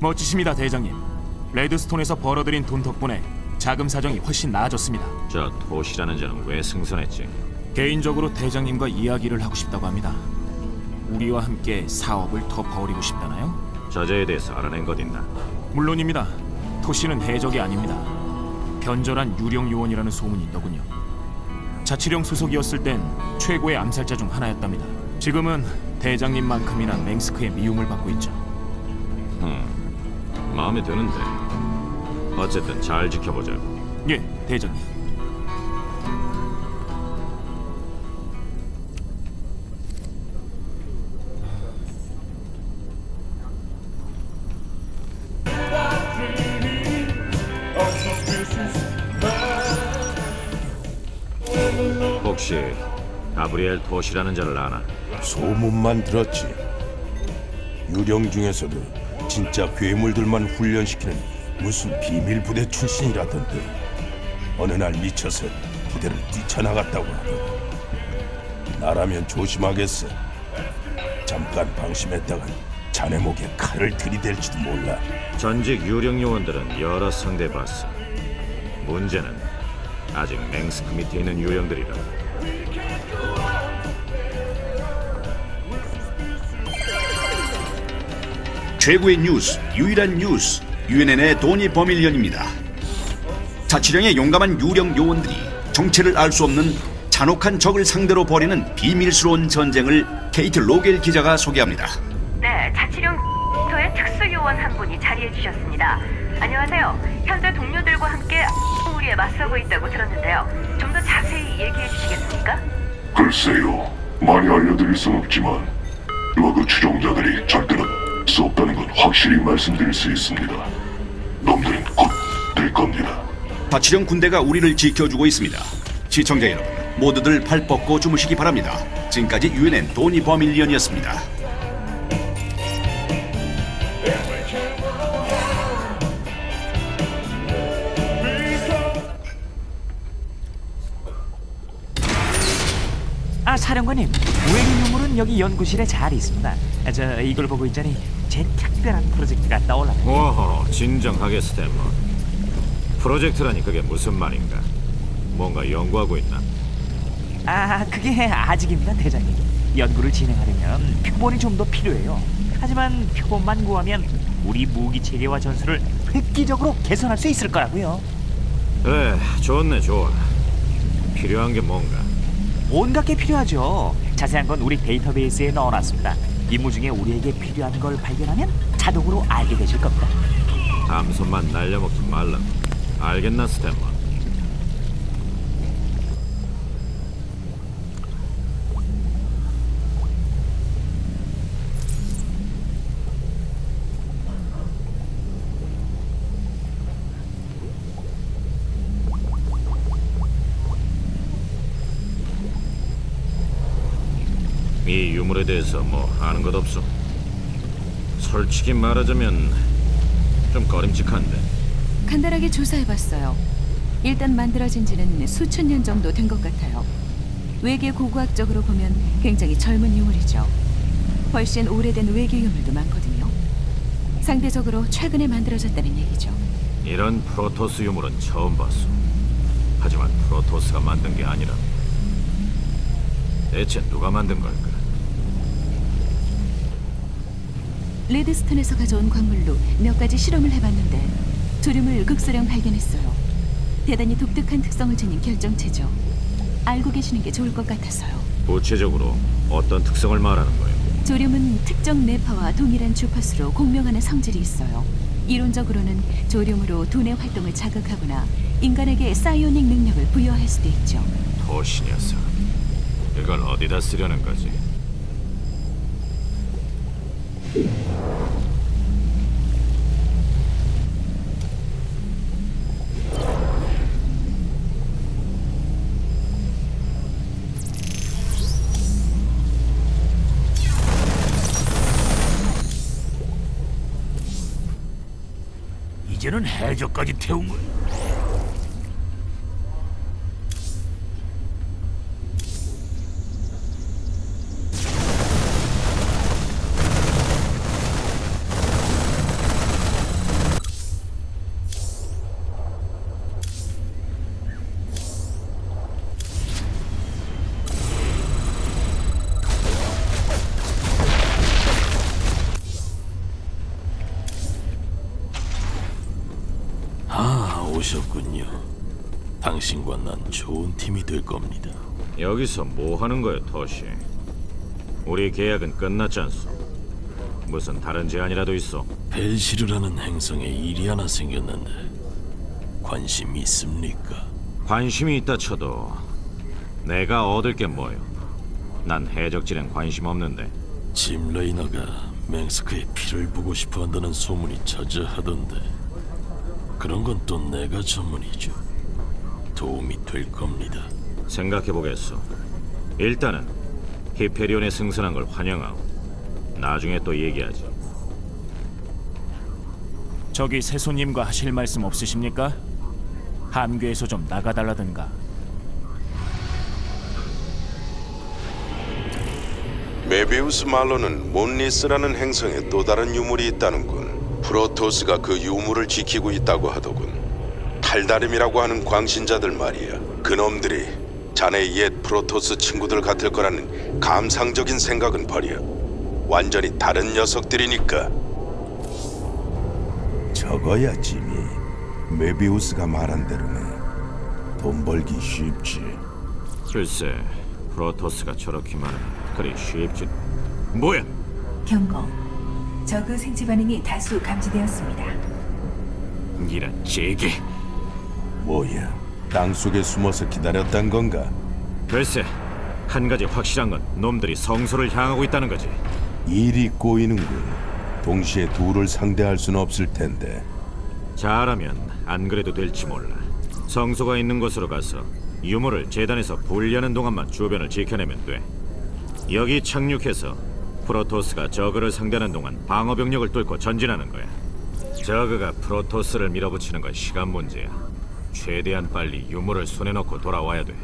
멋지십니다, 대장님. 레드스톤에서 벌어들인 돈 덕분에 자금 사정이 훨씬 나아졌습니다. 저 도시라는 자는 왜 승선했지? 개인적으로 대장님과 이야기를 하고 싶다고 합니다. 우리와 함께 사업을 더 벌이고 싶다나요? 저자에 대해서 알아낸 것 있나? 물론입니다. 토시는 해적이 아닙니다. 변절한 유령 요원이라는 소문이 있더군요. 자치령 소속이었을 땐 최고의 암살자 중 하나였답니다. 지금은 대장님만큼이나 맹스크의 미움을 받고 있죠. 마음에 드는데. 어쨌든 잘 지켜보자고. 예, 대장님. 혹시 가브리엘 도시라는 자를 아나? 소문만 들었지. 유령 중에서도 진짜 괴물들만 훈련시키는 무슨 비밀 부대 출신이라던데. 어느 날 미쳐서 부대를 뛰쳐나갔다고 하더라. 나라면 조심하겠어. 잠깐 방심했다간 자네 목에 칼을 들이댈지도 몰라. 전직 유령 요원들은 여러 상대 봤어. 문제는 아직 맹스크 밑에 있는 유령들이라. 최고의 뉴스, 유일한 뉴스, UNN의 도니 버밀리언입니다. 자치령의 용감한 유령 요원들이 정체를 알 수 없는 잔혹한 적을 상대로 벌이는 비밀스러운 전쟁을 케이트 로겔 기자가 소개합니다. 네, 자치령 터의 특수 요원 한 분이 자리해 주셨습니다. 안녕하세요. 현재 동료들과 함께 무리에 맞서고 있다고 들었는데요. 좀 더 자세히 얘기해 주시겠습니까? 글쎄요, 많이 알려드릴 순 없지만 러그 추종자들이 절대로 수 없다는 건 확실히 말씀드릴 수 있습니다. 놈들은 곧 될 겁니다. 자치령 군대가 우리를 지켜주고 있습니다. 시청자 여러분, 모두들 팔 뻗고 주무시기 바랍니다. 지금까지 UNN 도니 버밀리언이었습니다. 아 사령관님 외계 유물은 여기 연구실에 잘 있습니다 아, 저 이걸 보고 있자니 제 특별한 프로젝트가 떠올랐네요 오호, 진정하게 스탠먼. 프로젝트라니 그게 무슨 말인가? 뭔가 연구하고 있나? 아 그게 아직입니다 대장님 연구를 진행하려면 표본이 좀 더 필요해요 하지만 표본만 구하면 우리 무기 체계와 전술을 획기적으로 개선할 수 있을 거라고요 그래, 좋네, 좋아. 필요한 게 뭔가? 온갖 게 필요하죠 자세한 건 우리 데이터베이스에 넣어놨습니다 임무 중에 우리에게 필요한 걸 발견하면 자동으로 알게 되실 겁니다 함선만 날려먹지 말라. 알겠나, 스탠먼? 이 유물에 대해서 뭐 아는 것 없어? 솔직히 말하자면 좀 꺼림칙한데. 간단하게 조사해봤어요. 일단 만들어진 지는 수천 년 정도 된 것 같아요. 외계 고고학적으로 보면 굉장히 젊은 유물이죠. 훨씬 오래된 외계 유물도 많거든요. 상대적으로 최근에 만들어졌다는 얘기죠. 이런 프로토스 유물은 처음 봤어. 하지만 프로토스가 만든 게 아니라 대체 누가 만든 걸까? 레드스톤에서 가져온 광물로 몇 가지 실험을 해봤는데 조림을 극소량 발견했어요. 대단히 독특한 특성을 지닌 결정체죠. 알고 계시는 게 좋을 것 같아서요. 구체적으로 어떤 특성을 말하는 거예요? 조림은 특정 뇌파와 동일한 주파수로 공명하는 성질이 있어요. 이론적으로는 조림으로 두뇌 활동을 자극하거나 인간에게 사이오닉 능력을 부여할 수도 있죠. 도시 녀석. 이걸 어디다 쓰려는 거지? 이제는 해적까지 태운 걸. 오 당신과 난 좋은 팀이 될 겁니다. 여기서 뭐 하는 거야, 토시? 우리 계약은 끝났지 않소? 무슨 다른 제안이라도 있어? 벨시르라는 행성에 일이 하나 생겼는데 관심 있습니까? 관심이 있다 쳐도 내가 얻을 게 뭐요? 난 해적질엔 관심 없는데 짐 레이너가 맹스크의 피를 보고 싶어 한다는 소문이 자자하던데 그런 건 또 내가 전문이죠. 될 겁니다. 생각해보겠소. 일단은 히페리온에 승선한 걸 환영하고 나중에 또 얘기하지. 저기 세손님과 하실 말씀 없으십니까? 함교에서 좀 나가달라든가. 메비우스 말로는 몬리스라는 행성에 또 다른 유물이 있다는군. 프로토스가 그 유물을 지키고 있다고 하더군. 탈다림이라고 하는 광신자들 말이야. 그놈들이 자네 옛 프로토스 친구들 같을 거라는 감상적인 생각은 버려. 완전히 다른 녀석들이니까. 적어야 짐이 메비우스가 말한 대로네. 돈 벌기 쉽지. 글쎄, 프로토스가 저렇게만 그리 쉽지. 뭐야? 경고. 저그 생체 반응이 다수 감지되었습니다. 이런 제게. 뭐야? 땅 속에 숨어서 기다렸단 건가? 글쎄, 한 가지 확실한 건 놈들이 성소를 향하고 있다는 거지. 일이 꼬이는군. 동시에 둘을 상대할 수는 없을 텐데. 잘하면 안 그래도 될지 몰라. 성소가 있는 곳으로 가서 유물을 재단에서 분리하는 동안만 주변을 지켜내면 돼. 여기 착륙해서 프로토스가 저그를 상대하는 동안 방어 병력을 뚫고 전진하는 거야. 저그가 프로토스를 밀어붙이는 건 시간 문제야. 최대한 빨리 유물을 손에 넣고 돌아와야 돼.